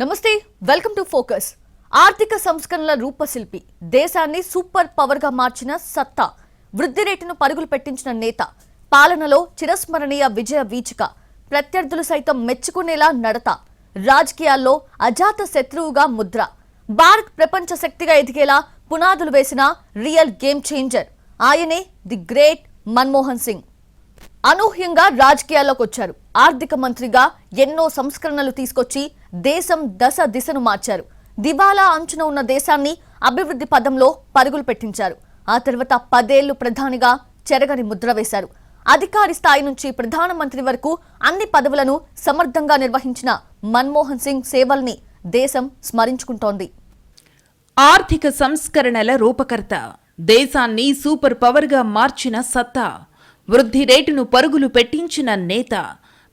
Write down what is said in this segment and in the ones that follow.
నమస్తే welcome to focus. ఆర్థిక సంస్కరణల రూపశిల్పి దేశాన్ని సూపర్ పవర్గా మార్చిన సత్తా వృద్ధి రేటును పరుగులు పెట్టించిన నేత పాలనలో చిరస్మరణీయ విజయ వీచిక ప్రత్యర్థులు సైతం మెచ్చుకునేలా నడత రాజకీయాల్లో అజాత శత్రువుగా ముద్ర భారత్ ప్రపంచ శక్తిగా ఎదిగేలా పునాదులు వేసిన రియల్ గేమ్ చేంజర్. ఆయనే ది గ్రేట్ మన్మోహన్ సింగ్. అనూహ్యంగా రాజకీయాల్లోకి వచ్చారు. ఆర్థిక మంత్రిగా ఎన్నో సంస్కరణలు తీసుకొచ్చి దేశం దశ దిశను మార్చారు. దివాలా అంచున ఉన్న దేశాన్ని అభివృద్ధి పదంలో పరుగులు పెట్టించారు. ఆ తర్వాత పదేళ్ళు ప్రధానిగా చెరగని ముద్ర వేశారు. అధికారి స్థాయి నుంచి ప్రధానమంత్రి వరకు అన్ని పదవులను సమర్థంగా నిర్వహించిన మన్మోహన్ సింగ్ సేవల్ని దేశం స్మరించుకుంటోంది. ఆర్థిక సంస్కరణల రూపకర్త దేశాన్ని సూపర్ పవర్గా మార్చిన సత్తా. వృద్ధి రేటును పరుగులు పెట్టించిన నేత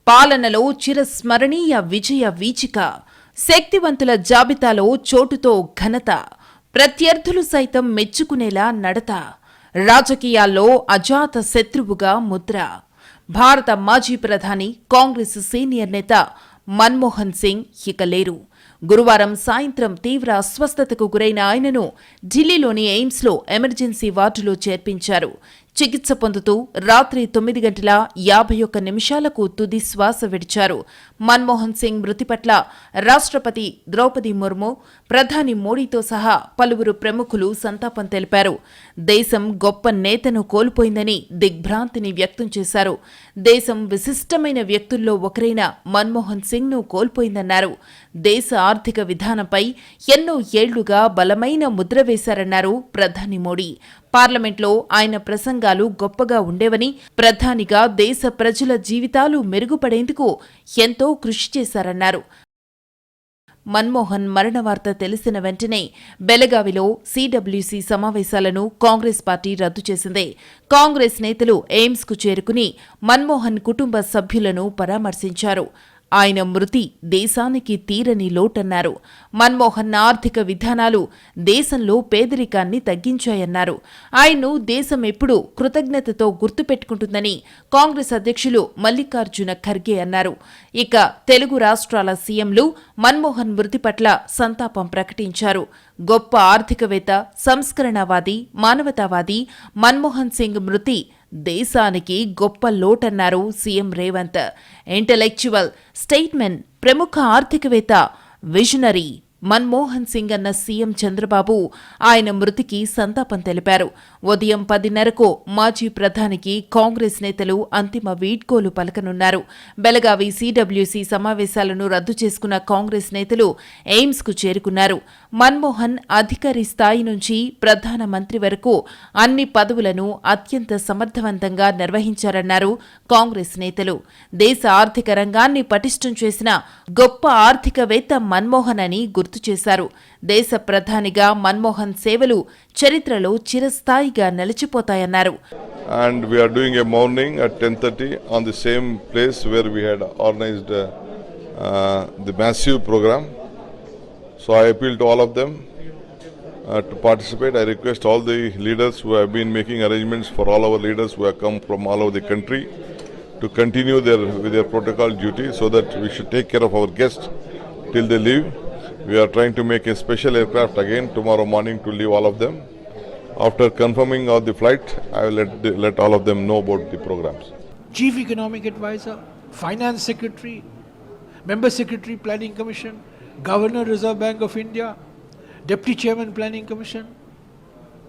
పాలనలో చిరస్మరణీయ విజయ వీచిక శక్తివంతుల జాబితాలో చోటుతో ఘనత ప్రత్యర్థులు సైతం మెచ్చుకునేలా నడత రాజకీయాల్లో అజాత శత్రువుగా ముద్ర. భారత మాజీ ప్రధాని కాంగ్రెస్ సీనియర్ నేత మన్మోహన్ సింగ్ ఇక లేరు గురువారం సాయంత్రం తీవ్ర అస్వస్థతకు గురైన ఆయనను ఢిల్లీలోని ఎయిమ్స్లో ఎమర్జెన్సీ వార్డులో చేర్పించారు. చికిత్స పొందుతూ రాత్రి తొమ్మిది గంటల యాభై ఒక్క నిమిషాలకు తుది శ్వాస విడిచారు. మన్మోహన్ సింగ్ మృతి పట్ల రాష్ట్రపతి ద్రౌపది ముర్ము ప్రధాని మోడీతో సహా పలువురు ప్రముఖులు సంతాపం తెలిపారు. దేశం గొప్ప నేతను కోల్పోయిందని దిగ్భ్రాంతిని వ్యక్తం చేశారు. దేశం విశిష్టమైన వ్యక్తుల్లో ఒకరైన మన్మోహన్ సింగ్ను కోల్పోయిందన్నారు. దేశ ఆర్థిక విధానంపై ఎన్నో ఏళ్ళుగా బలమైన ముద్ర వేశారన్నారు ప్రధాని మోడీ. పార్లమెంట్లో ఆయన ప్రసంగాలు గొప్పగా ఉండేవని ప్రధానిగా దేశ ప్రజల జీవితాలు మెరుగుపడేందుకు ఎంతో కృషి చేశారన్నారు. మన్మోహన్ మరణ వార్త తెలిసిన వెంటనే బెలగావిలో సీడబ్ల్యూసీ సమావేశాలను కాంగ్రెస్ పార్టీ రద్దు చేసింది. కాంగ్రెస్ నేతలు ఎయిమ్స్కు చేరుకుని మన్మోహన్ కుటుంబ సభ్యులను పరామర్శించారు. ఆయన మృతి దేశానికి తీరని లోటన్నారు. మన్మోహన్ ఆర్థిక విధానాలు దేశంలో పేదరికాన్ని తగ్గించాయన్నారు. ఆయన్ను దేశం ఎప్పుడూ కృతజ్ఞతతో గుర్తుపెట్టుకుంటుందని కాంగ్రెస్ అధ్యక్షులు మల్లికార్జున ఖర్గే అన్నారు. ఇక తెలుగు రాష్ట్రాల సీఎంలు మన్మోహన్ మృతి పట్ల సంతాపం ప్రకటించారు. గొప్ప ఆర్థికవేత్త సంస్కరణవాది మానవతావాది మన్మోహన్ సింగ్ మృతి దేశానికి గొప్ప లోటన్నారు సీఎం రేవంత్. ఇంటలెక్చువల్ స్టేట్మెన్ ప్రముఖ ఆర్థికవేత్త విజనరీ మన్మోహన్ సింగ్ అన్న సీఎం చంద్రబాబు ఆయన మృతికి సంతాపం తెలిపారు. ఉదయం పదిన్నరకు మాజీ ప్రధానికి కాంగ్రెస్ నేతలు అంతిమ వీడ్కోలు పలకనున్నారు. బెలగావి సీడబ్ల్యూసీ సమావేశాలను రద్దు చేసుకున్న కాంగ్రెస్ నేతలు ఎయిమ్స్కు చేరుకున్నారు. మన్మోహన్ అధికారి స్థాయి నుంచి ప్రధానమంత్రి వరకు అన్ని పదవులను అత్యంత సమర్థవంతంగా నిర్వహించారన్నారు కాంగ్రెస్ నేతలు. దేశ ఆర్థిక రంగాన్ని పటిష్టం చేసిన గొప్ప ఆర్థికవేత్త మన్మోహన్ అని గుర్తు చేశారు. దేశ ప్రధానిగా మన్మోహన్ సేవలు చరిత్రలో చిరస్థాయిగా నిలిచిపోతాయన్నారు and we are doing a morning at 10:30 on the same place where we had organized uh, uh, the massive program. So I appeal to all of them uh, to participate. I request all the leaders who have been making arrangements for all our leaders who have come from all over the country to continue their with their protocol duty so that we should take care of our guests till they leave. We are trying to make a special aircraft again tomorrow morning to leave all of them. After confirming of the flight, I will let, let all of them know about the programs. Chief Economic Advisor, Finance Secretary, Member Secretary Planning Commission, Governor Reserve Bank of India, Deputy Chairman Planning Commission,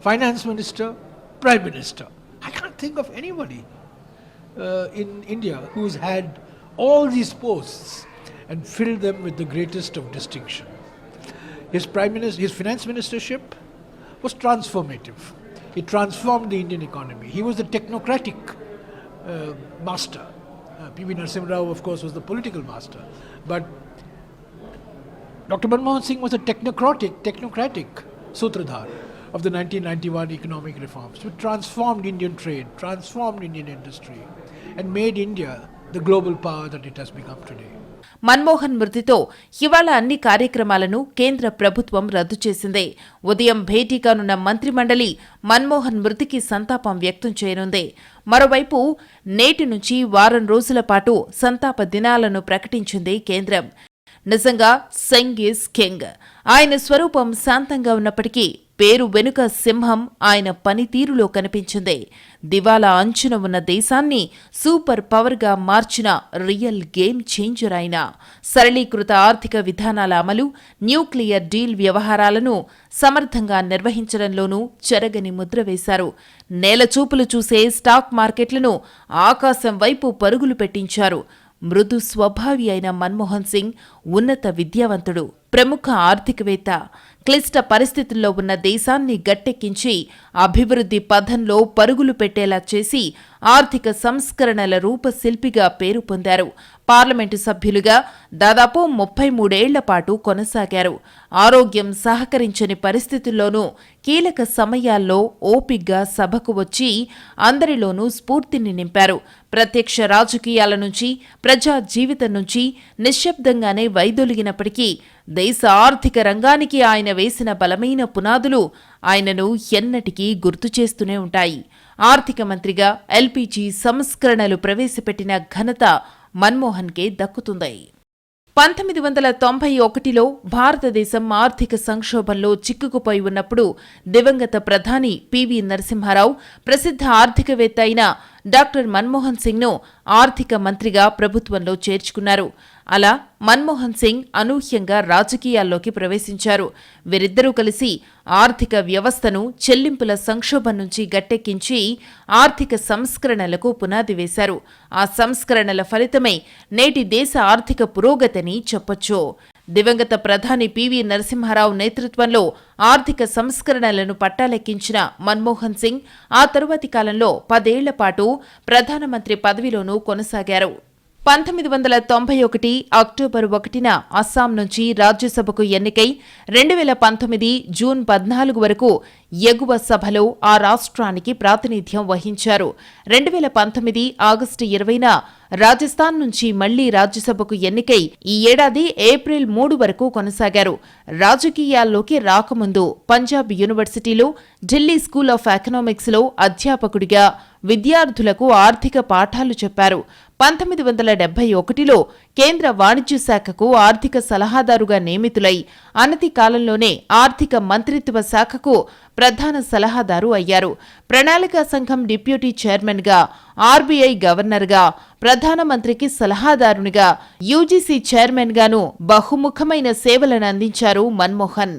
Finance Minister, Prime Minister. I can't think of anybody uh, in India who's had all these posts and filled them with the greatest of distinction. His Prime Minister, his Finance Ministership was transformative. He transformed the Indian economy. He was the technocratic uh, master. Uh, P.V. Narasimha Rao, of course, was the political master. But Dr. Manmohan Singh was a technocratic, technocratic sutradhar of the 1991 economic reforms, which transformed Indian trade, transformed Indian industry, and made India the global power that it has become today. Manmohan మృతితో ఇవాళ అన్ని కార్యక్రమాలను కేంద్ర ప్రభుత్వం రద్దు చేసింది. ఉదయం భేటీ కానున్న మంత్రిమండలి మన్మోహన్ మృతికి సంతాపం వ్యక్తం చేయనుంది. మరోవైపు నేటి నుంచి వారం రోజుల పాటు సంతాప దినాలను ప్రకటించింది కేంద్రం. నిజంగా సెంగ్ ఈజ్ కింగ్. ఆయన స్వరూపం శాంతంగా ఉన్నప్పటికీ పేరు వెనుక సింహం ఆయన పనితీరులో కనిపించింది. దివాలా అంచున ఉన్న దేశాన్ని సూపర్ పవర్గా మార్చిన రియల్ గేమ్ చేంజర్ అయిన సరళీకృత ఆర్థిక విధానాల అమలు న్యూక్లియర్ డీల్ వ్యవహారాలను సమర్థంగా నిర్వహించడంలోనూ చెరగని ముద్ర వేశారు. నేలచూపులు చూసే స్టాక్ మార్కెట్లను ఆకాశం వైపు పరుగులు పెట్టించారు. మృదు స్వభావి అయిన మన్మోహన్ సింగ్ ఉన్నత విద్యావంతుడు. ప్రముఖ ఆర్థికవేత్త క్లిష్ట పరిస్థితుల్లో ఉన్న దేశాన్ని గట్టెక్కించి అభివృద్ధి పథంలో పరుగులు పెట్టేలా చేసి ఆర్థిక సంస్కరణల రూపశిల్పిగా పేరు పొందారు. పార్లమెంటు సభ్యులుగా దాదాపు ముప్పై మూడేళ్ళ పాటు కొనసాగారు. ఆరోగ్యం సహకరించని పరిస్థితుల్లోనూ కీలక సమయాల్లో ఓపిగ్గా సభకు వచ్చి అందరిలోనూ స్ఫూర్తిని నింపారు. ప్రత్యక్ష రాజకీయాల నుంచి ప్రజా జీవితం నుంచి నిశ్శబ్దంగానే వైదొలిగినప్పటికీ దేశ ఆర్థిక రంగానికి ఆయన వేసిన బలమైన పునాదులు ఆయనను ఎన్నటికీ గుర్తు చేస్తూనే ఉంటాయి. ఆర్థిక మంత్రిగా ఎల్పీజీ సంస్కరణలు ప్రవేశపెట్టిన ఘనత మన్మోహన్కే దక్కుతుంది. పంతొమ్మిది వందల తొంభై ఒకటిలో భారతదేశం ఆర్థిక సంక్షోభంలో చిక్కుకుపోయి ఉన్నప్పుడు దివంగత ప్రధాని పివి నరసింహారావు ప్రసిద్ధ ఆర్థికవేత్త అయిన డాక్టర్ మన్మోహన్ సింగ్ను ఆర్థిక మంత్రిగా ప్రభుత్వంలో చేర్చుకున్నారు. అలా మన్మోహన్ సింగ్ అనూహ్యంగా రాజకీయాల్లోకి ప్రవేశించారు. వీరిద్దరూ కలిసి ఆర్థిక వ్యవస్థను చెల్లింపుల సంక్షోభం నుంచి గట్టెక్కించి ఆర్థిక సంస్కరణలకు పునాది వేశారు. ఆ సంస్కరణల ఫలితమే నేటి దేశ ఆర్థిక పురోగతిని చెప్పొచ్చు. దివంగత ప్రధాని పివి నరసింహారావు నేతృత్వంలో ఆర్థిక సంస్కరణలను పట్టాలెక్కించిన మన్మోహన్ సింగ్ ఆ తరువాతి కాలంలో పదేళ్ళ పాటు ప్రధానమంత్రి పదవిలోనూ కొనసాగారు. పంతొమ్మిది వందల తొంభై ఒకటి అక్టోబర్ ఒకటిన అస్సాం నుంచి రాజ్యసభకు ఎన్నికై రెండు వేల పంతొమ్మిది జూన్ పద్నాలుగు వరకు ఎగువ సభలో ఆ రాష్ట్రానికి ప్రాతినిధ్యం వహించారు. రెండు వేల పంతొమ్మిది ఆగస్టు ఇరవైన రాజస్థాన్ నుంచి మళ్ళీ రాజ్యసభకు ఎన్నికై ఈ ఏడాది ఏప్రిల్ మూడు వరకు కొనసాగారు. రాజకీయాల్లోకి రాకముందు పంజాబ్ యూనివర్సిటీలో ఢిల్లీ స్కూల్ ఆఫ్ ఎకనామిక్స్లో అధ్యాపకుడిగా విద్యార్థులకు ఆర్థిక పాఠాలు చెప్పారు. పంతొమ్మిది వందల డెబ్బై ఒకటిలో కేంద్ర వాణిజ్య శాఖకు ఆర్థిక సలహాదారుగా నియమితులై అనతి కాలంలోనే ఆర్థిక మంత్రిత్వ శాఖకు ప్రధాన సలహాదారు అయ్యారు. ప్రణాళికా సంఘం డిప్యూటీ చైర్మన్గా ఆర్బీఐ గవర్నర్గా ప్రధానమంత్రికి సలహాదారునిగా యూజీసీ చైర్మన్గాను బహుముఖమైన సేవలను అందించారు మన్మోహన్.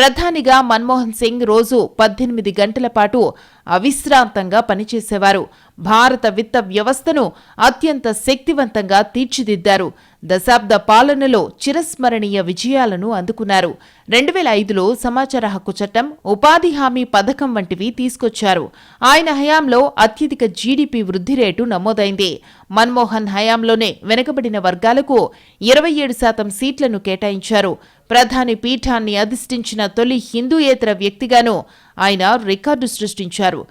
ప్రధానిగా మన్మోహన్ సింగ్ రోజు పద్దెనిమిది గంటల పాటు అవిశ్రాంతంగా పనిచేసేవారు. భారత విత్త వ్యవస్థను అత్యంత శక్తివంతంగా తీర్చిదిద్దారు. దశాబ్ద పాలనలో చిరస్మరణీయ విజయాలను అందుకున్నారు. రెండు వేల ఐదులో సమాచార హక్కు చట్టం ఉపాధి హామీ పథకం వంటివి తీసుకొచ్చారు. ఆయన హయాంలో అత్యధిక జీడీపీ వృద్ధి రేటు నమోదైంది. మన్మోహన్ హయాంలోనే వెనుకబడిన వర్గాలకు ఇరవై ఏడు శాతం సీట్లను కేటాయించారు. ప్రధాని పీఠాన్ని అధిష్ఠించిన తొలి హిందూయేతర వ్యక్తిగాను ఆయన రికార్డు సృష్టించారు.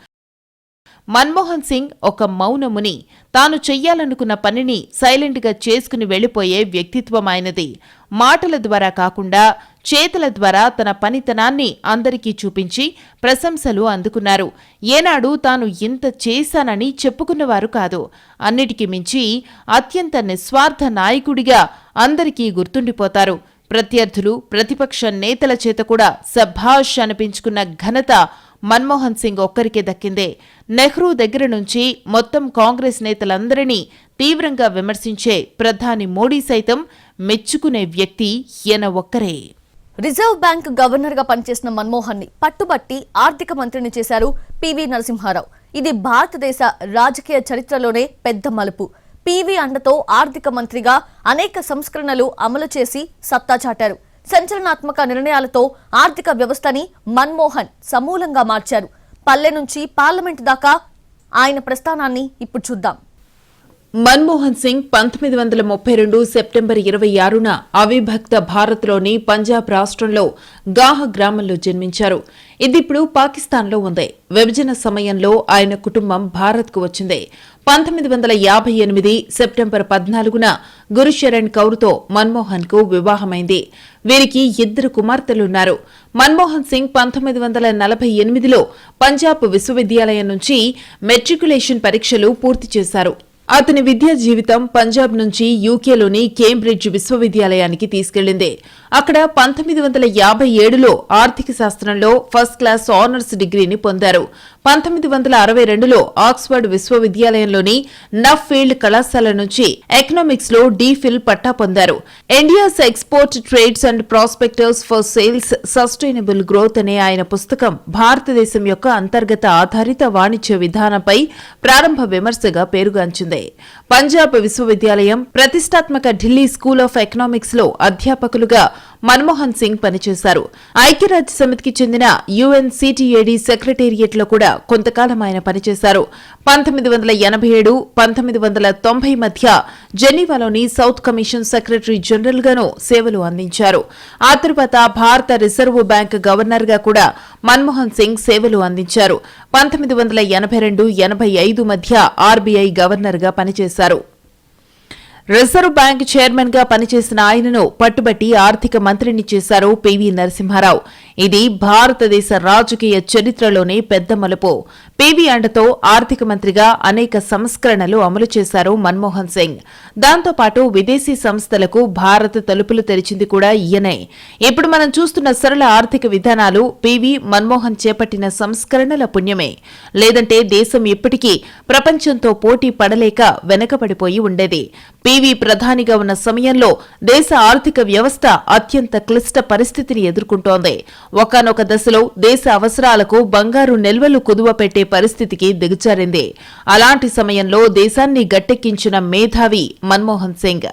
మన్మోహన్ సింగ్ ఒక మౌనముని తాను చెయ్యాలనుకున్న పనిని సైలెంట్గా చేసుకుని వెళ్ళిపోయే వ్యక్తిత్వం ఆయనది. మాటల ద్వారా కాకుండా చేతల ద్వారా తన పనితనాన్ని అందరికీ చూపించి ప్రశంసలు అందుకున్నారు. ఏనాడు తాను ఇంత చేశానని చెప్పుకున్నవారు కాదు. అన్నిటికీ మించి అత్యంత నిస్వార్థ నాయకుడిగా అందరికీ గుర్తుండిపోతారు. ప్రత్యర్థులు ప్రతిపక్ష నేతల చేత కూడా సభాష్ అనిపించుకున్న ఘనత మన్మోహన్ సింగ్ ఒక్కరికే దక్కిందే. నెహ్రూ దగ్గర నుంచి మొత్తం కాంగ్రెస్ నేతలందరినీ తీవ్రంగా విమర్శించే ప్రధాని మోడీ సైతం మెచ్చుకునే వ్యక్తి ఈయన ఒక్కరే. రిజర్వ్ బ్యాంక్ గవర్నర్గా పనిచేసిన మన్మోహన్ని పట్టుబట్టి ఆర్థిక మంత్రిని చేశారు పివి నరసింహారావు. ఇది భారతదేశ రాజకీయ చరిత్రలోనే పెద్ద మలుపు. పీవీ అండతో ఆర్థిక మంత్రిగా అనేక సంస్కరణలు అమలు చేసి సత్తా చాటారు. సంచలనాత్మక నిర్ణయాలతో ఆర్థిక వ్యవస్థని మన్మోహన్ సమూలంగా మార్చారు. పల్లె నుంచి పార్లమెంట్ దాకా ఆయన ప్రస్థానాన్ని ఇప్పుడు చూద్దాం. మన్మోహన్ సింగ్ పంతొమ్మిది వందల ముప్పై రెండు సెప్టెంబర్ ఇరవై ఆరున అవిభక్త భారత్లోని పంజాబ్ రాష్ట్రంలో గాహ గ్రామంలో జన్మించారు. ఇదిప్పుడు పాకిస్తాన్లో ఉంది. విభజన సమయంలో ఆయన కుటుంబం భారత్కు వచ్చింది. పంతొమ్మిది వందల యాభై ఎనిమిది సెప్టెంబర్ పద్నాలుగున గురుశరణ్ కౌర్తో మన్మోహన్కు వివాహమైంది. వీరికి ఇద్దరు కుమార్తెలున్నారు. మన్మోహన్ సింగ్ పంతొమ్మిది వందల నలభై ఎనిమిదిలో పంజాబ్ విశ్వవిద్యాలయం నుంచి మెట్రికులేషన్ పరీక్షలు పూర్తి చేశారు. అతని విద్యా జీవితం పంజాబ్ నుంచి యూకేలోని కేంబ్రిడ్జ్ విశ్వవిద్యాలయానికి తీసుకెళ్ళింది అక్కడ పంతొమ్మిది వందల యాభై ఏడులో ఆర్థిక శాస్త్రంలో ఫస్ట్ క్లాస్ ఆనర్స్ డిగ్రీని పొందారు. పంతొమ్మిది వందల అరవై రెండులో ఆక్స్ఫర్డ్ విశ్వవిద్యాలయంలోని నఫ్ ఫీల్డ్ కళాశాల నుంచి ఎకనామిక్స్లో డీఫిల్ పట్టా పొందారు. India's export trades and prospectors for sales sustainable growth అనే ఆయన పుస్తకం భారతదేశం యొక్క అంతర్గత ఆధారిత వాణిజ్య విధానంపై ప్రారంభ విమర్శగా పేరుగాంచింది. పంజాబ్ విశ్వవిద్యాలయం ప్రతిష్టాత్మక ఢిల్లీ స్కూల్ ఆఫ్ ఎకనామిక్స్లో అధ్యాపకులుగా మన్మోహన్ సింగ్ పనిచేశారు. ఐక్యరాజ్య సమితికి చెందిన యుఎన్ సిటిఏడి సెక్రటేరియట్లో కూడా కొంతకాలం ఆయన పనిచేశారు. పంతొమ్మిది వందల ఎనభై ఏడు పంతొమ్మిది వందల తొంభై మధ్య జెనీవాలోని సౌత్ కమిషన్ సెక్రటరీ జనరల్ గాను సేవలు అందించారు. ఆ తరువాత భారత రిజర్వ్ బ్యాంక్ గవర్నర్గా కూడా మన్మోహన్ సింగ్ సేవలు అందించారు. పంతొమ్మిది వందల ఎనభై రెండు ఎనభై ఐదు మధ్య ఆర్బీఐ గవర్నర్గా పనిచేశారు. రిజర్వ్ బ్యాంక్ చైర్మన్గా పనిచేసిన ఆయనను పట్టుబట్టి ఆర్థిక మంత్రిని చేశారు పివి నరసింహారావు. ఇది భారతదేశ రాజకీయ చరిత్రలోనే పెద్ద మలుపు. పివి అండతో ఆర్థిక మంత్రిగా అనేక సంస్కరణలు అమలు చేశారు మన్మోహన్ సింగ్. దాంతోపాటు విదేశీ సంస్థలకు భారత్ తలుపులు తెరిచింది కూడా ఈయనే. ఇప్పుడు మనం చూస్తున్న సరళ ఆర్థిక విధానాలు పివి మన్మోహన్ చేపట్టిన సంస్కరణల పుణ్యమే. లేదంటే దేశం ఇప్పటికీ ప్రపంచంతో పోటీ పడలేక వెనకబడిపోయి ఉండేది. పీవీ ప్రధానిగా ఉన్న సమయంలో దేశ ఆర్థిక వ్యవస్థ అత్యంత క్లిష్ట పరిస్థితిని ఎదుర్కొంటోంది. ఒకనొక దశలో దేశ అవసరాలకు బంగారు నిల్వలు కుదువ పెట్టే పరిస్థితికి దిగజారింది. అలాంటి సమయంలో దేశాన్ని గట్టెక్కించిన మేధావి మన్మోహన్ సింగ్.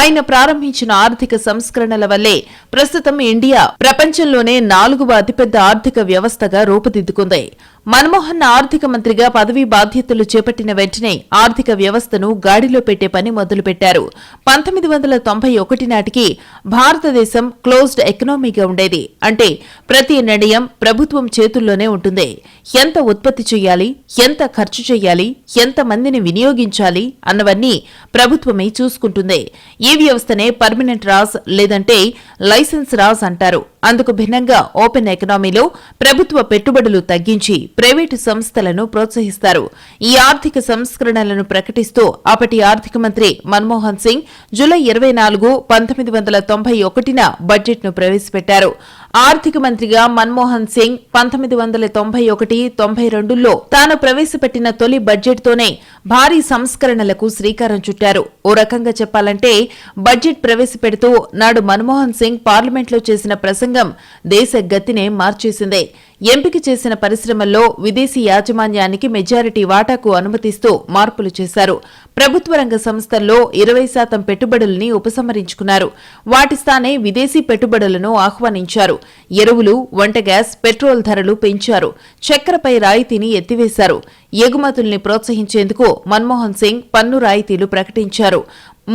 ఆయన ప్రారంభించిన ఆర్థిక సంస్కరణల వల్లే ప్రస్తుతం ఇండియా ప్రపంచంలోనే నాలుగవ అతిపెద్ద ఆర్థిక వ్యవస్థగా రూపుదిద్దుకుంది. మన్మోహన్ ఆర్థిక మంత్రిగా పదవీ బాధ్యతలు చేపట్టిన వెంటనే ఆర్థిక వ్యవస్థను గాడిలో పెట్టే పని మొదలుపెట్టారు. పంతొమ్మిది వందల తొంభై ఒకటి నాటికి భారతదేశం క్లోజ్డ్ ఎకనామీగా ఉండేది. అంటే ప్రతి నిర్ణయం ప్రభుత్వం చేతుల్లోనే ఉంటుంది. ఎంత ఉత్పత్తి చేయాలి? ఎంత ఖర్చు చేయాలి? ఎంత మందిని వినియోగించాలి? అన్నవన్నీ ప్రభుత్వమే చూసుకుంటుంది. ఈ వ్యవస్థనే పర్మనెంట్ రాజ్ లేదంటే లైసెన్స్ రాజ్ అంటారు. అందుకు భిన్నంగా ఓపెన్ ఎకనామీలో ప్రభుత్వ పెట్టుబడులు తగ్గించి ప్రైవేటు సంస్థలను ప్రోత్సహిస్తారు. ఈ ఆర్థిక సంస్కరణలను ప్రకటిస్తూ అప్పటి ఆర్థిక మంత్రి మన్మోహన్ సింగ్ జూలై ఇరవై నాలుగు పంతొమ్మిది వందల తొంభై ఒకటిన బడ్జెట్ను ప్రవేశపెట్టారు. ఆర్థిక మంత్రిగా మన్మోహన్ సింగ్ పంతొమ్మిది వందల తొంభై ఒకటి తొంభై రెండులో తాను ప్రవేశపెట్టిన తొలి బడ్జెట్తోనే భారీ సంస్కరణలకు శ్రీకారం చుట్టారు. ఓ రకంగా చెప్పాలంటే బడ్జెట్ ప్రవేశపెడుతూ నాడు మన్మోహన్ సింగ్ పార్లమెంట్లో చేసిన ప్రసంగం దేశ గతినే మార్చేసిందే. ఎంపిక చేసిన పరిశ్రమల్లో విదేశీ యాజమాన్యానికి మెజారిటీ వాటాకు అనుమతిస్తూ మార్పులు చేశారు. ప్రభుత్వ రంగ సంస్థల్లో ఇరవై శాతం పెట్టుబడుల్ని ఉపసంహరించుకున్నారు. వాటి స్థానే విదేశీ పెట్టుబడులను ఆహ్వానించారు. ఎరువులు వంట గ్యాస్ పెట్రోల్ ధరలు పెంచారు. చక్కెరపై రాయితీని ఎత్తివేశారు. ఎగుమతుల్ని ప్రోత్సహించేందుకు మన్మోహన్ సింగ్ పన్ను రాయితీలు ప్రకటించారు.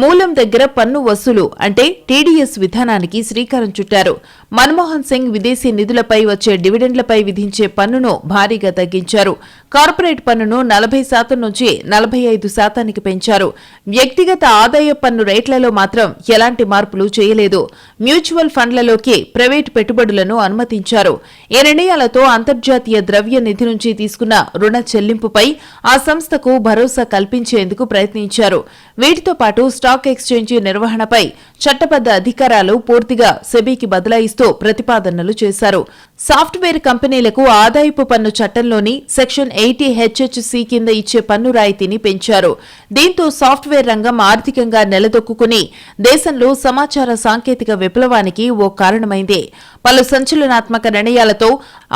మూలం దగ్గర పన్ను వసూలు అంటే టీడీఎస్ విధానానికి శ్రీకారం చుట్టారు. మన్మోహన్ సింగ్ విదేశీ నిధులపై వచ్చే డివిడెండ్లపై విధించే పన్నును భారీగా తగ్గించారు. కార్పొరేట్ పన్నును నలభై శాతం నుంచి నలభై ఐదు శాతానికి పెంచారు. వ్యక్తిగత ఆదాయ పన్ను రేట్లలో మాత్రం ఎలాంటి మార్పులు చేయలేదు. మ్యూచువల్ ఫండ్లలోకి ప్రైవేటు పెట్టుబడులను అనుమతించారు. ఈ నిర్ణయాలతో అంతర్జాతీయ ద్రవ్య నిధి నుంచి తీసుకున్న రుణ చెల్లింపుపై ఆ సంస్థకు భరోసా కల్పించేందుకు ప్రయత్నించారు. వీటితో పాటు స్టాక్ ఎక్స్చేంజీ నిర్వహణపై చట్టబద్ద అధికారాలు పూర్తిగా సెబీకి బదలాయిస్తూ ప్రతిపాదనలు చేశారు. సాఫ్ట్వేర్ కంపెనీలకు ఆదాయపు పన్ను చట్టంలోని సెక్షన్ ఎయిటీ హెచ్హెచ్సి కింద ఇచ్చే పన్ను రాయితీని పెంచారు. దీంతో సాఫ్ట్వేర్ రంగం ఆర్థికంగా నిలదొక్కుని దేశంలో సమాచార సాంకేతిక విప్లవానికి ఓ కారణమైంది. పలు సంచలనాత్మక నిర్ణయాలతో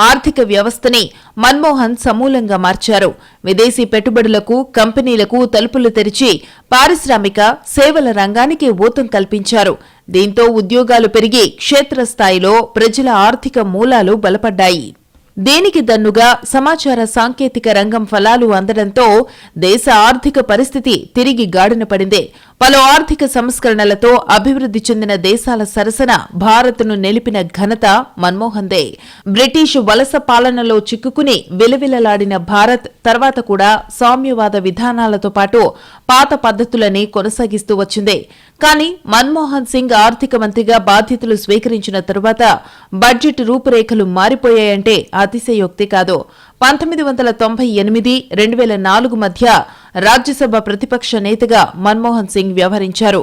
ఆర్థిక వ్యవస్థని మన్మోహన్ సమూలంగా మార్చారు. విదేశీ పెట్టుబడులకు కంపెనీలకు తలుపులు తెరిచి పారిశ్రామిక సేవల రంగానికి ఊతం కల్పించారు. దీంతో ఉద్యోగాలు పెరిగి క్షేత్రస్థాయిలో ప్రజల ఆర్థిక మూలాలు బలపడ్డాయి. దేనికి దన్నుగా సమాచార సాంకేతిక రంగం ఫలాలు అందడంతో దేశ ఆర్థిక పరిస్థితి తిరిగి గాడిన పడింది. పలు ఆర్థిక సంస్కరణలతో అభివృద్ధి చెందిన దేశాల సరసన భారత్ను నిలిపిన ఘనత మన్మోహన్దే బ్రిటిష్ వలస పాలనలో చిక్కుకుని విలవిలలాడిన భారత్ తర్వాత కూడా సామ్యవాద విధానాలతో పాటు పాత పద్ధతులని కొనసాగిస్తూ వచ్చింది. కానీ మన్మోహన్ సింగ్ ఆర్థిక మంత్రిగా బాధ్యతలు స్వీకరించిన తరువాత బడ్జెట్ రూపురేఖలు మారిపోయాయంటే అతిశయోక్తి కాదు పంతొమ్మిది వందల తొంభై ఎనిమిది రెండు వేల నాలుగు మధ్య రాజ్యసభ ప్రతిపక్ష నేతగా మన్మోహన్ సింగ్ వ్యవహరించారు.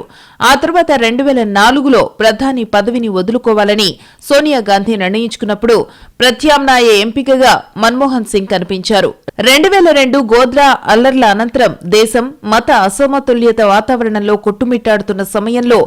ఆ తర్వాత రెండు వేల నాలుగులో ప్రధాని పదవిని వదులుకోవాలని సోనియా గాంధీ నిర్ణయించుకున్నప్పుడు ప్రత్యామ్నాయ ఎంపికగా మన్మోహన్ సింగ్ కనిపించారు. రెండు వేల రెండు గోద్రా అల్లర్ల అనంతరం దేశం మత అసమతుల్యత వాతావరణంలో కొట్టుమిట్టాడుతున్న సమయంలో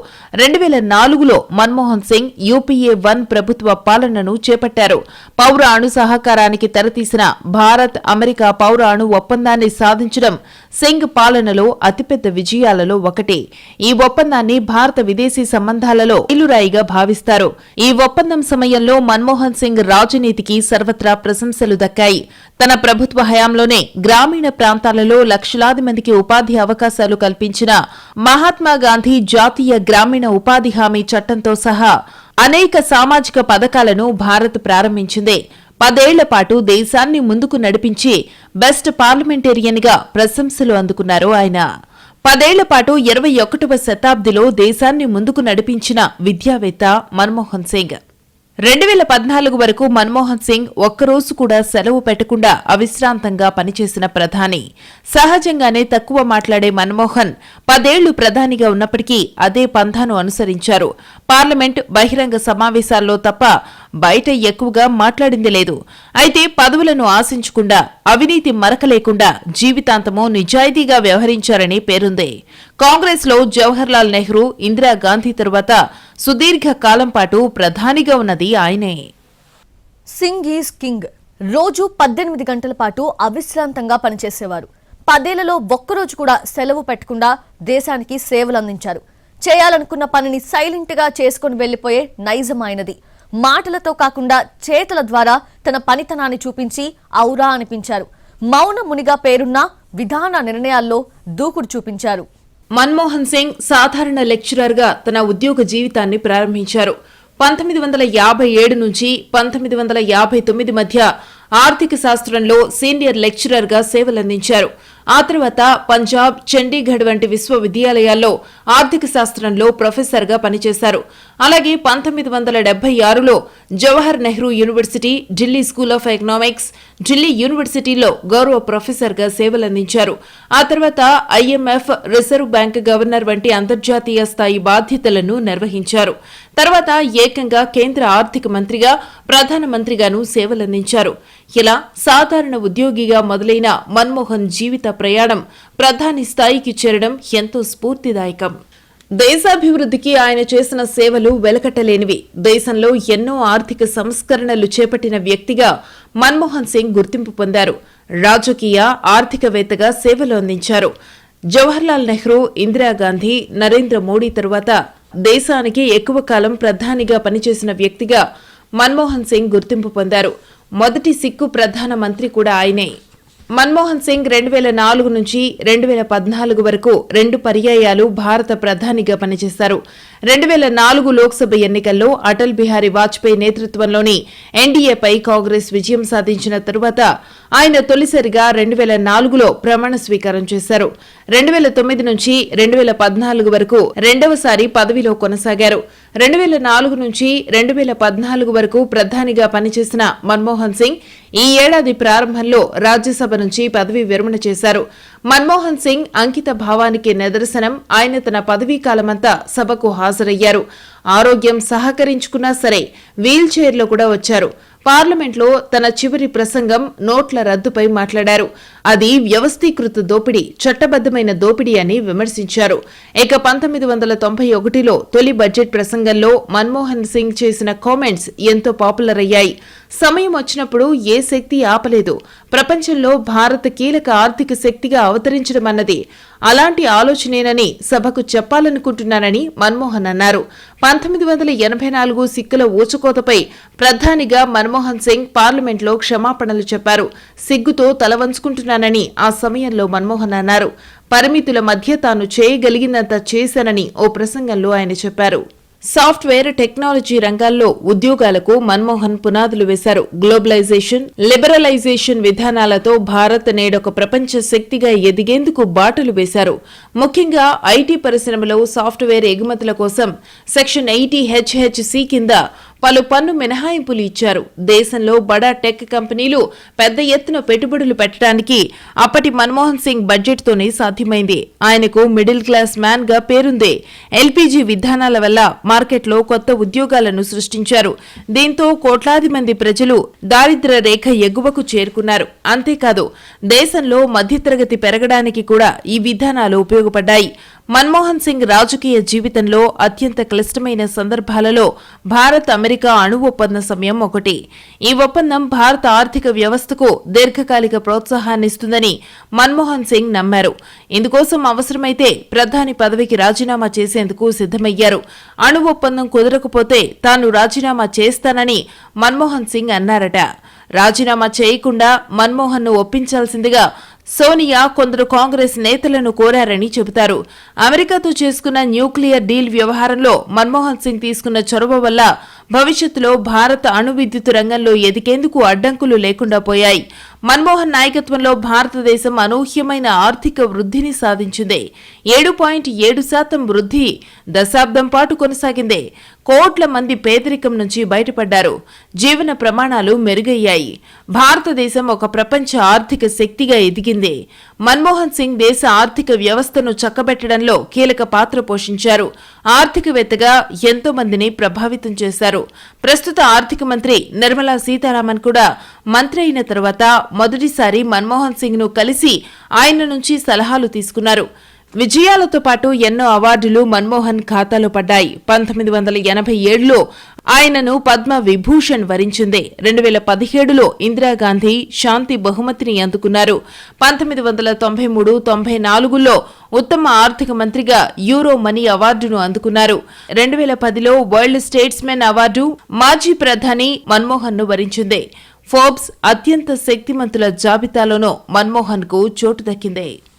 రెండు వేల నాలుగులో మన్మోహన్ సింగ్ యూపీఏ వన్ ప్రభుత్వ పాలనను చేపట్టారు. పౌర అణు సహకారానికి తెరతీసిన భారత్ అమెరికా పౌర అణు ఒప్పందాన్ని సాధించడం సింగ్ పాలనలో అతిపెద్ద విజయాలలో ఒకటి. ఈ ఒప్పందాన్ని భారత విదేశీ సంబంధాలలో ఇలురాయిగా భావిస్తారు. ఈ ఒప్పందం సమయంలో మన్మోహన్ సింగ్ రాజనీతికి సర్వత్రా ప్రశంసలు దక్కాయి. తన ప్రభుత్వ హయాంలోనే గ్రామీణ ప్రాంతాలలో లక్షలాది మందికి ఉపాధి అవకాశాలు కల్పించిన మహాత్మా గాంధీ జాతీయ గ్రామీణ ఉపాధి హామీ చట్టంతో సహా అనేక సామాజిక పథకాలను భారత్ ప్రారంభించింది. పదేళ్ళ పాటు దేశాన్ని ముందుకు నడిపించి బెస్ట్ పార్లమెంటేరియన్గా ప్రశంసలు అందుకున్నారు ఆయన. పదేళ్ళ పాటు ఇరవై ఒకటవ శతాబ్దిలో దేశాన్ని ముందుకు నడిపించిన విద్యావేత్త మన్మోహన్ సింగ్. రెండు వేల పద్నాలుగు వరకు మన్మోహన్ సింగ్ ఒక్కరోజు కూడా సెలవు పెట్టకుండా అవిశ్రాంతంగా పనిచేసిన ప్రధాని. సహజంగానే తక్కువ మాట్లాడే మన్మోహన్ పదేళ్ళు ప్రధానిగా ఉన్నప్పటికీ అదే పంథాను అనుసరించారు. పార్లమెంట్ బహిరంగ సమావేశాల్లో తప్ప బయట ఎక్కువగా మాట్లాడింది లేదు. అయితే పదవులను ఆశించకుండా అవినీతి మరక లేకుండా జీవితాంతము నిజాయితీగా వ్యవహరించారని పేరుంది. కాంగ్రెస్లో జవహర్లాల్ నెహ్రూ ఇందిరాగాంధీ తరువాత సుదీర్ఘ కాలం పాటు ప్రధానిగా ఉన్నది ఆయనే. Singh is king. రోజు పద్దెనిమిది గంటల పాటు అవిశ్రాంతంగా పనిచేసేవారు. పదేళ్ళలో ఒక్కరోజు కూడా సెలవు పెట్టకుండా దేశానికి సేవలు అందించారు చేయాలనుకున్న పనిని సైలెంట్గా చేసుకుని వెళ్ళిపోయే నైజం ఆయనది. మాటలతో కాకుండా చేతుల ద్వారా తన పనితనాన్ని చూపించి ఔరా అనిపించారు. మౌన మునిగా పేరున్న విధాన నిర్ణయాల్లో దూకుడు చూపించారు. మన్మోహన్ సింగ్ సాధారణ లెక్చరర్గా తన ఉద్యోగ జీవితాన్ని ప్రారంభించారు. పంతొమ్మిది వందల యాభై ఏడు నుంచి పంతొమ్మిది వందల యాభై తొమ్మిది మధ్య ఆర్థిక శాస్త్రంలో సీనియర్ లెక్చరర్గా సేవలందించారు. ఆ తర్వాత పంజాబ్ చండీగఢ్ వంటి విశ్వవిద్యాలయాల్లో ఆర్థిక శాస్త్రంలో ప్రొఫెసర్గా పనిచేశారు. అలాగే పంతొమ్మిది వందల డెబ్బై ఆరులో Jawahar Nehru university Delhi school of economics Delhi యూనివర్సిటీలో గౌరవ ప్రొఫెసర్గా సేవలందించారు. ఆ తర్వాత ఐఎంఎఫ్ రిజర్వ్ బ్యాంక్ గవర్నర్ వంటి అంతర్జాతీయ స్థాయి బాధ్యతలను నిర్వహించారు. తర్వాత ఏకంగా కేంద్ర ఆర్థిక మంత్రిగా ప్రధానమంత్రిగాను సేవలందించారు. ఇలా సాధారణ ఉద్యోగిగా మొదలైన మన్మోహన్ జీవిత ప్రయాణం ప్రధాని స్థాయికి చేరడం ఎంతో స్ఫూర్తిదాయకం. దేశాభివృద్ధికి ఆయన చేసిన సేవలు వెలకట్టలేనివి. దేశంలో ఎన్నో ఆర్థిక సంస్కరణలు చేపట్టిన వ్యక్తిగా మన్మోహన్ సింగ్ గుర్తింపు పొందారు. రాజకీయ ఆర్థికవేత్తగా సేవలు అందించారు. జవహర్లాల్ నెహ్రూ ఇందిరాగాంధీ నరేంద్ర మోడీ తరువాత దేశానికి ఎక్కువ కాలం ప్రధానిగా పనిచేసిన వ్యక్తిగా మన్మోహన్ సింగ్ గుర్తింపు పొందారు. మొదటి సిక్కు ప్రధాన మంత్రి కూడా ఆయనే. మన్మోహన్ సింగ్ రెండు వేల నాలుగు నుంచి రెండు వేల పద్నాలుగు వరకు రెండు పర్యాయాలు భారత ప్రధానిగా పనిచేశారు. రెండు వేల నాలుగు లోక్సభ ఎన్నికల్లో అటల్ బిహారీ వాజ్పేయి నేతృత్వంలోని ఎన్డీఏపై కాంగ్రెస్ విజయం సాధించిన తరువాత ఆయన తొలిసారిగా రెండు వేల నాలుగులో ప్రమాణ స్వీకారం చేశారు. రెండు వేల తొమ్మిది నుంచి రెండు వేల పద్నాలుగు వరకు రెండవసారి పదవిలో కొనసాగారు. రెండు వేల నాలుగు నుంచి రెండు వేల పద్నాలుగు వరకు ప్రధానిగా పనిచేసిన మన్మోహన్ సింగ్ ఈ ఏడాది ప్రారంభంలో రాజ్యసభ నుంచి పదవీ విరమణ చేశారు. మన్మోహన్ సింగ్ అంకిత భావానికి నిదర్శనం. ఆయన తన పదవీ కాలమంతా సభకు హాజరయ్యారు. ఆరోగ్యం సహకరించుకున్నా సరే వీల్ చైర్లో కూడా వచ్చారు. పార్లమెంట్లో తన చివరి ప్రసంగం నోట్ల రద్దుపై మాట్లాడారు. అది వ్యవస్థీకృత దోపిడీ చట్టబద్దమైన దోపిడీ అని విమర్శించారు. ఇక పంతొమ్మిది వందల తొంభై ఒకటిలో తొలి బడ్జెట్ ప్రసంగంలో మన్మోహన్ సింగ్ చేసిన కామెంట్స్ ఎంతో పాపులర్ అయ్యాయి. సమయం వచ్చినప్పుడు ఏ శక్తి ఆపలేదు. ప్రపంచంలో భారత్ కీలక ఆర్థిక శక్తిగా అవతరించడం అన్నది అలాంటి ఆలోచనేనని సభకు చెప్పాలనుకుంటున్నానని మన్మోహన్ అన్నారు. పంతొమ్మిది వందల ఎనభై నాలుగు సిక్కుల ఊచకోతపై ప్రధానిగా మన్మోహన్ సింగ్ పార్లమెంట్లో క్షమాపణలు చెప్పారు. సిగ్గుతో తల వంచుకుంటున్నానని ఆ సమయంలో మన్మోహన్ అన్నారు. పరిమితుల మధ్య తాను చేయగలిగినంత చేశానని ఓ ప్రసంగంలో ఆయన చెప్పారు. సాఫ్ట్వేర్ టెక్నాలజీ రంగాల్లో ఉద్యోగాలకు మన్మోహన్ పునాదులు వేశారు. గ్లోబలైజేషన్ లిబరలైజేషన్ విధానాలతో భారత్ నేడొక ప్రపంచ శక్తిగా ఎదిగేందుకు బాటలు వేశారు. ముఖ్యంగా ఐటీ పరిశ్రమలో సాఫ్ట్వేర్ ఎగుమతుల కోసం సెక్షన్ ఎయిటీ హెచ్హెచ్సి కింద పలు పన్ను మినహాయింపులు ఇచ్చారు. దేశంలో బడా టెక్ కంపెనీలు పెద్ద ఎత్తున పెట్టుబడులు పెట్టడానికి అప్పటి మన్మోహన్ సింగ్ బడ్జెట్తోనే సాధ్యమైంది. ఆయనకు మిడిల్ క్లాస్ మ్యాన్గా పేరుంది. ఎల్పీజీ విధానాల వల్ల మార్కెట్లో కొత్త ఉద్యోగాలను సృష్టించారు. దీంతో కోట్లాది మంది ప్రజలు దారిద్ర రేఖ ఎగువకు చేరుకున్నారు. అంతేకాదు దేశంలో మధ్యతరగతి పెరగడానికి కూడా ఈ విధానాలు ఉపయోగపడ్డాయి. మన్మోహన్ సింగ్ రాజకీయ జీవితంలో అత్యంత క్లిష్టమైన సందర్భాలలో భారత్ అమెరికా అణు ఒప్పంద సమయం ఒకటి. ఈ ఒప్పందం భారత ఆర్థిక వ్యవస్థకు దీర్ఘకాలిక ప్రోత్సాహాన్నిస్తుందని మన్మోహన్ సింగ్ నమ్మారు. ఇందుకోసం అవసరమైతే ప్రధాని పదవికి రాజీనామా చేసేందుకు సిద్ధమయ్యారు. అణు ఒప్పందం కుదరకపోతే తాను రాజీనామా చేస్తానని మన్మోహన్ సింగ్ అన్నారట. రాజీనామా చేయకుండా మన్మోహన్ను ఒప్పించాల్సిందిగా సోనియా కొందరు కాంగ్రెస్ నేతలను కోరారని చెబుతారు. అమెరికాతో చేసుకున్న న్యూక్లియర్ డీల్ వ్యవహారంలో మన్మోహన్ సింగ్ తీసుకున్న చొరవ వల్ల భవిష్యత్తులో భారత అణు విద్యుత్ రంగంలో ఎదికేందుకు అడ్డంకులు లేకుండా పోయాయి. మన్మోహన్ నాయకత్వంలో భారతదేశం అనూహ్యమైన ఆర్థిక వృద్ధిని సాధించింది. ఏడు పాయింట్ ఏడు శాతం వృద్ధి దశాబ్దం పాటు కొనసాగింది. కోట్ల మంది పేదరికం నుంచి బయటపడ్డారు. జీవన ప్రమాణాలు మెరుగయ్యాయి. భారతదేశం ఒక ప్రపంచ ఆర్థిక శక్తిగా ఎదిగింది. మన్మోహన్ సింగ్ దేశ ఆర్థిక వ్యవస్థను చక్కబెట్టడంలో కీలక పాత్ర పోషించారు. ఆర్థికవేత్తగా ఎంతో మందిని ప్రభావితం చేశారు. ప్రస్తుత ఆర్థిక మంత్రి నిర్మలా సీతారామన్ కూడా మంత్రి అయిన తర్వాత మొదటిసారి మన్మోహన్ సింగ్ను కలిసి ఆయన నుంచి సలహాలు తీసుకున్నారు. విజయాలతో పాటు ఎన్నో అవార్డులు మన్మోహన్ ఖాతాలో పడ్డాయి. పంతొమ్మిది వందల ఎనభై ఏడులో ఆయనను పద్మ విభూషణ్ వరించింది. రెండు వేల పదిహేడులో ఇందిరాగాంధీ శాంతి బహుమతిని అందుకున్నారు. పంతొమ్మిది వందల తొంభై మూడు తొంభై నాలుగులో ఉత్తమ ఆర్థిక మంత్రిగా యూరో మనీ అవార్డును అందుకున్నారు. రెండు వేల పదిలో వరల్డ్ స్టేట్స్మెన్ అవార్డు మాజీ ప్రధాని మన్మోహన్ను వరించింది. ఫోర్బ్స్ అత్యంత శక్తిమంతుల జాబితాలోనూ మన్మోహన్కు చోటు దక్కింది.